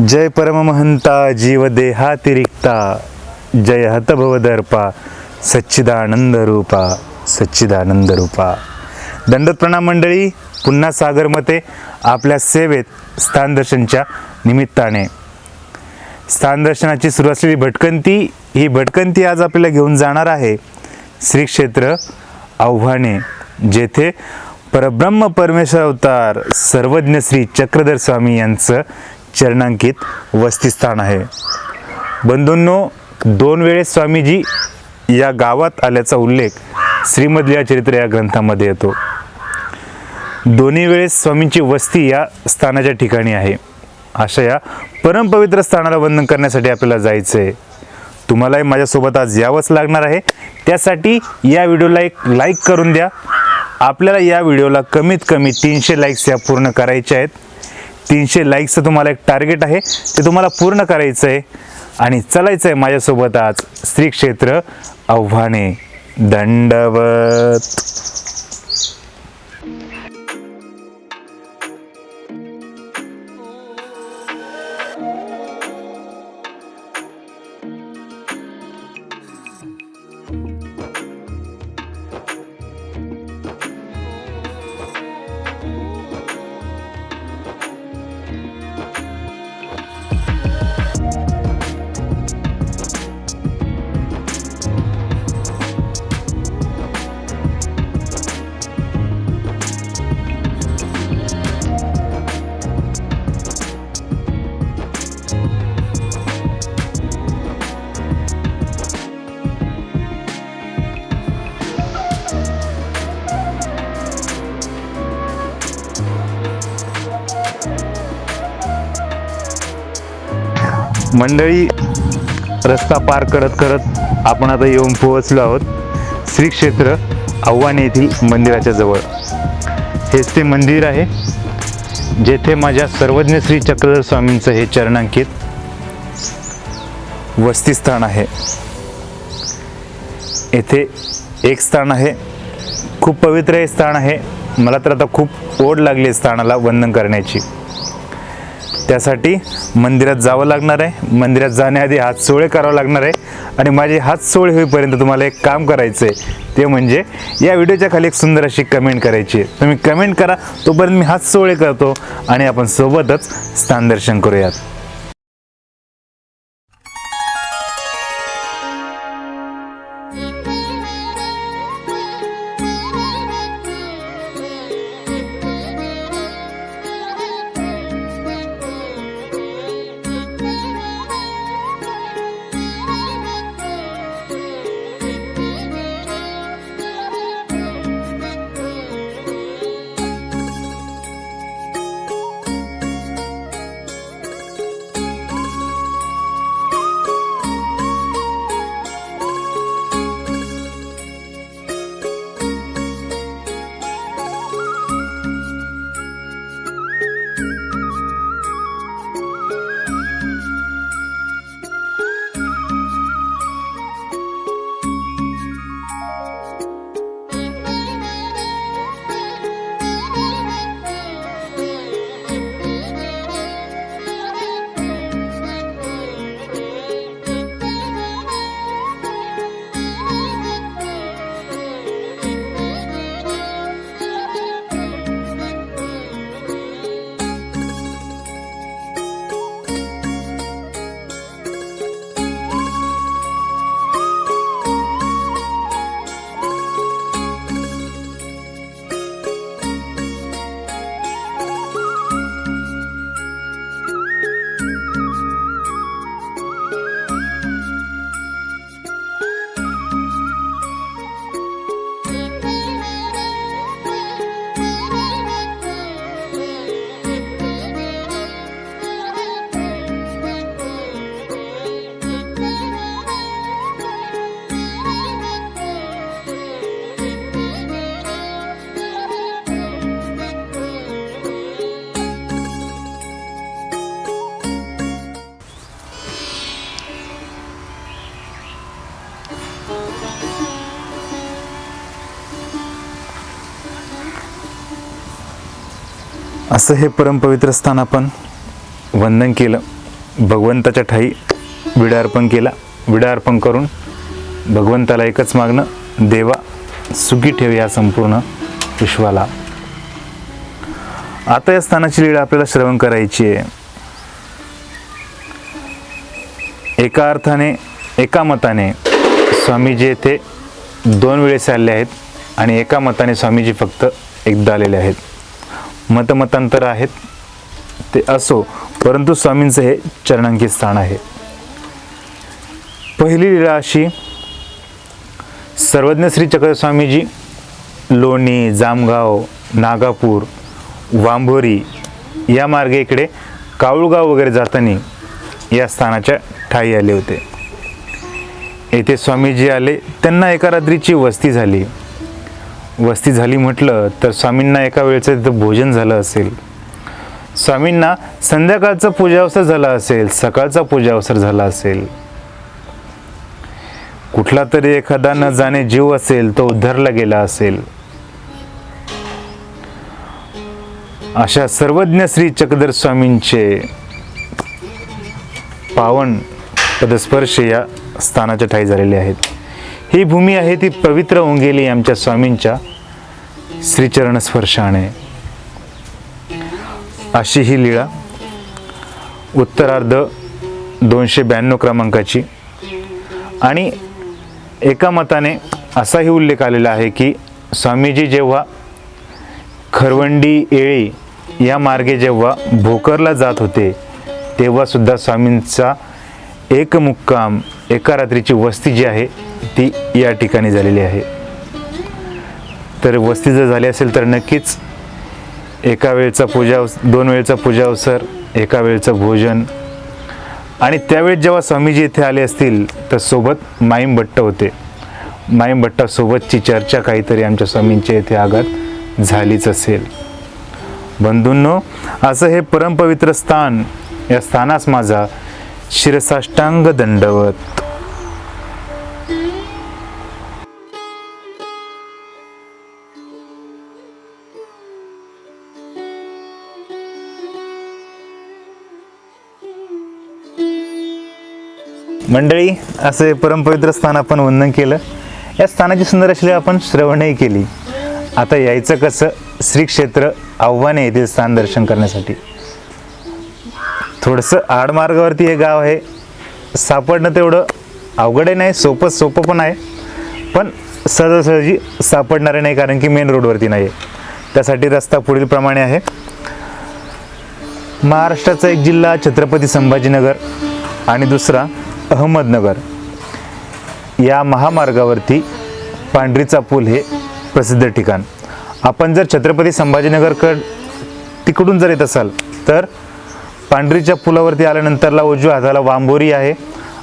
जय परमहंता जीव देहातिरिक्ता जय हतभवदर्पा सच्चिदानंद रूपा सच्चिदानंद रूपा दंडत प्रणाम मंडळी पुन्हा सागरमते आपल्या सेवेत स्थानदर्शनच्या निमित्ताने. स्थानदर्शनाची सुरू असलेली भटकंती ही भटकंती आज आपल्याला घेऊन जाणार आहे श्री क्षेत्र आव्हाने जेथे परब्रह्म परमेश्वर अवतार सर्वज्ञ श्री चक्रधर स्वामी यांचं चरणांकित वस्तीस्थान आहे. बंधूंनो दोन वेळेस स्वामीजी या गावात आल्याचा उल्लेख श्रीमद या चरित्र या ग्रंथामध्ये येतो. दोन्ही वेळेस स्वामींची वस्ती या स्थानाच्या ठिकाणी आहे. अशा या परमपवित्र स्थानाला वंदन करण्यासाठी आपल्याला जायचं आहे तुम्हालाही माझ्यासोबत आज यावंच लागणार आहे. त्यासाठी या व्हिडिओला एक लाईक करून द्या. आपल्याला या व्हिडिओला कमीत कमी तीनशे लाईक्स या पूर्ण करायच्या आहेत. तीनशे लाईक्सचं तुम्हाला एक टार्गेट आहे. ते तुम्हाला पूर्ण करायचं आहे आणि चलायचं आहे माझ्यासोबत आज श्री क्षेत्र आव्हाने दंडवत. मंडळी रस्ता पार करत करत आपण आता येऊन पोहोचलो आहोत श्री क्षेत्र आव्हाने येथील मंदिराच्या जवळ. हेच ते मंदिर आहे जेथे माझ्या सर्वज्ञ श्री चक्रधर स्वामींचं हे चरणांकित वस्तीस्थान आहे. येथे एक स्थान आहे खूप पवित्र हे स्थान आहे. मला तर आता खूप ओढ लागली आहे स्थानाला वंदन करण्याची. त्यासाठी मंदिरात जावं लागणार आहे. मंदिरात जाण्याआधी हात सोळे करावं लागणार आहे. आणि माझे हात सोळे होईपर्यंत तुम्हाला एक काम करायचं आहे ते म्हणजे या व्हिडिओच्या खाली एक सुंदर अशी कमेंट करायची आहे. तुम्ही कमेंट करा तोपर्यंत मी हात सोळे करतो आणि आपण सोबतच स्थान दर्शन करूयात. असं हे परमपवित्र स्थान आपण वंदन केलं. भगवंताच्या ठाई विडा अर्पण केला. विडा अर्पण करून भगवंताला एकच मागणं देवा सुखी ठेव या संपूर्ण विश्वाला. आता या स्थानाची लीळा आपल्याला श्रवण करायची आहे. एका अर्थाने एका मताने स्वामीजी येथे दोन वेळेस आले आहेत आणि एका मताने स्वामीजी फक्त एकदा आलेले आहेत. मतमतांतर आहेत ते असो परंतु स्वामींचं हे चरणांकित स्थान आहे. पहिली लीळा अशी सर्वज्ञ श्री चक्र स्वामीजी लोणी जामगाव नागापूर वांभोरी या मार्गे इकडे काळूगाव वगैरे जाताना या स्थानाच्या ठाई आले होते. येथे स्वामीजी आले त्यांना एका रात्रीची वस्ती झाली. वस्ती झाली म्हटलं तर स्वामींना एका वेळेचं तिथं भोजन झालं असेल. स्वामींना संध्याकाळचा पूजावसर झाला असेल सकाळचा पूजावसर झाला असेल. कुठला तरी एखादा न जाणे जीव असेल तो उद्धारला गेला असेल. अशा सर्वज्ञ श्री चक्रधर स्वामींचे पावन पदस्पर्श या स्थानाच्या ठाई झालेले आहेत. ही भूमी आहे ती पवित्र ओंगेली आमच्या स्वामींच्या श्रीचरण स्पर्शाने. अशी ही लीळा. उत्तरार्ध दोनशे ब्याण्णव क्रमांकाची. आणि एका मताने असाही उल्लेख आलेला आहे की स्वामीजी जेव्हा खरवंडी येळी या मार्गे जेव्हा भोकरला जात होते तेव्हासुद्धा स्वामींचा एक मुक्काम एका रात्रीची वस्ती जी आहे ती या ठिकाणी झालेली आहे. तर वस्ती जर झाली असेल तर नक्कीच एका वेळचा पूजा दोन वेळचा पूजा अवसर एका वेळचं भोजन. आणि त्यावेळेस जेव्हा स्वामीजी इथे आले असतील तर सोबत माईम भट्ट होते. माईम भट्टासोबतची चर्चा काहीतरी आमच्या स्वामींच्या इथे आगात झालीच असेल. बंधूंनो असं हे परमपवित्र स्थान या स्थानास माझा शिरसाष्टांग दंडवत मंडळी असे परमपवित्र स्थान आपण वंदन केलं. या स्थानाची सुंदर अशी आपण श्रवणही केली. आता यायचं कसं? श्री क्षेत्र आव्हाने येथील स्थान दर्शन करण्यासाठी. थोडंसं आडमार्गावरती हे गाव आहे. सापडणं तेवढं अवघडही नाही सोपं सोपं पण आहे. पण सहजासहजी सापडणारे नाही कारण की मेन रोडवरती नाही आहे त्यासाठी रस्ता पुढीलप्रमाणे आहे. महाराष्ट्राचा एक जिल्हा छत्रपती संभाजीनगर. आणि दुसरा अहमदनगर. या महामार्गावरती पांढरीचा पूल हे प्रसिद्ध ठिकाण. आपण जर छत्रपती संभाजीनगरकड तिकडून जर येत असाल तर पांढरीच्या पुलावरती आल्यानंतरला उजव्या हाताला वांबोरी आहे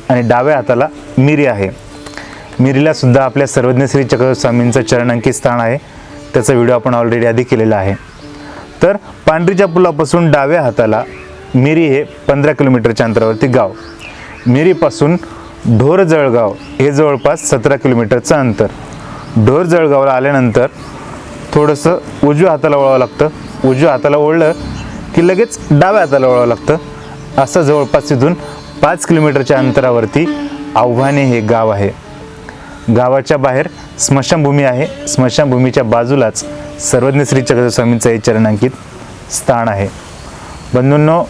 आणि डाव्या हाताला मिरी आहे. मिरीला सुद्धा आपल्या सर्वज्ञ श्री चक्रस्वामींचं चरणांकित स्थान आहे. त्याचा व्हिडिओ आपण ऑलरेडी आधी केलेला आहे. तर पांढरीच्या पुलापासून डाव्या हाताला मिरी हे पंधरा किलोमीटरच्या अंतरावरती गाव. मिरीपासून ढोर जळगाव हे जवळपास सतरा किलोमीटरचं अंतर. ढोर जळगावला आल्यानंतर थोडंसं उजव्या हाताला वळावं लागतं. उजव्या हाताला ओढलं की लगेच डाव्या हाताला वळावं लागतं. असं जवळपास तिथून पाच किलोमीटरच्या अंतरावरती आव्हाने हे गाव आहे. गावाच्या बाहेर स्मशानभूमी आहे. स्मशानभूमीच्या बाजूलाच सर्वज्ञ श्री चक्रस्वामींचं हे चरणांकित स्थान आहे. बंधूंनो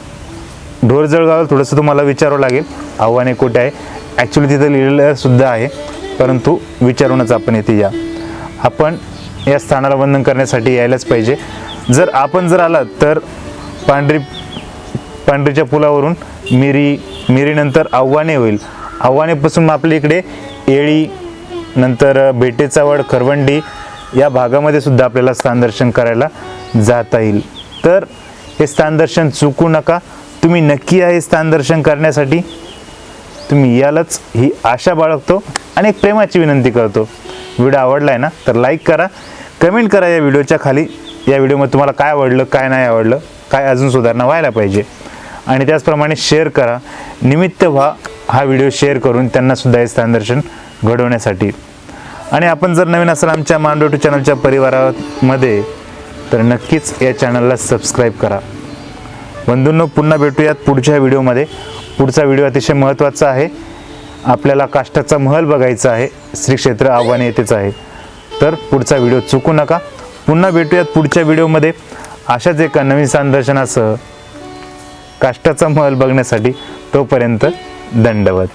ढोर जळगाव थोडंसं तुम्हाला विचारावं लागेल आव्हाने कुठे आहे? ॲक्च्युली तिथं लिहिलेलं सुद्धा आहे परंतु विचारूनच आपण इथे या. आपण या स्थानाला वंदन करण्यासाठी यायलाच पाहिजे. जर आपण जर आलात तर पांढरी पांढरीच्या पुलावरून मिरी मिरीनंतर आव्हाने होईल. आव्हानेपासून आपल्या इकडे येळी नंतर बेटेचावड खरवंडी या भागामध्ये सुद्धा आपल्याला स्थानदर्शन करायला जाता येईल. तर हे स्थानदर्शन चुकू नका. तुम्ही नक्की आहे स्थानदर्शन करण्यासाठी. तुम्ही यालाच ही आशा बाळगतो आणि एक प्रेमाची विनंती करतो. व्हिडिओ आवडला आहे ना तर लाईक करा. कमेंट करा या व्हिडिओच्या खाली. या व्हिडिओमध्ये तुम्हाला काय आवडलं काय नाही आवडलं काय अजून सुधारणा व्हायला पाहिजे. आणि त्याचप्रमाणे शेअर करा. निमित्त व्हा हा व्हिडिओ शेअर करून त्यांनासुद्धा हे स्थानदर्शन घडवण्यासाठी. आणि आपण जर नवीन असाल आमच्या मांडोटू चॅनलच्या परिवारामध्ये तर नक्कीच या चॅनलला सबस्क्राईब करा. बंधूंनो पुन्हा भेटूयात पुढच्या व्हिडिओमध्ये. पुढचा व्हिडिओ अतिशय महत्त्वाचा आहे. आपल्याला काष्टाचा महल बघायचा आहे. श्री क्षेत्र आव्हाने येथेच आहे. तर पुढचा व्हिडिओ चुकू नका. पुन्हा भेटूयात पुढच्या व्हिडिओमध्ये. अशाच एका नवीन संदर्शनासह काष्टाचा महल बघण्यासाठी तोपर्यंत दंडवत.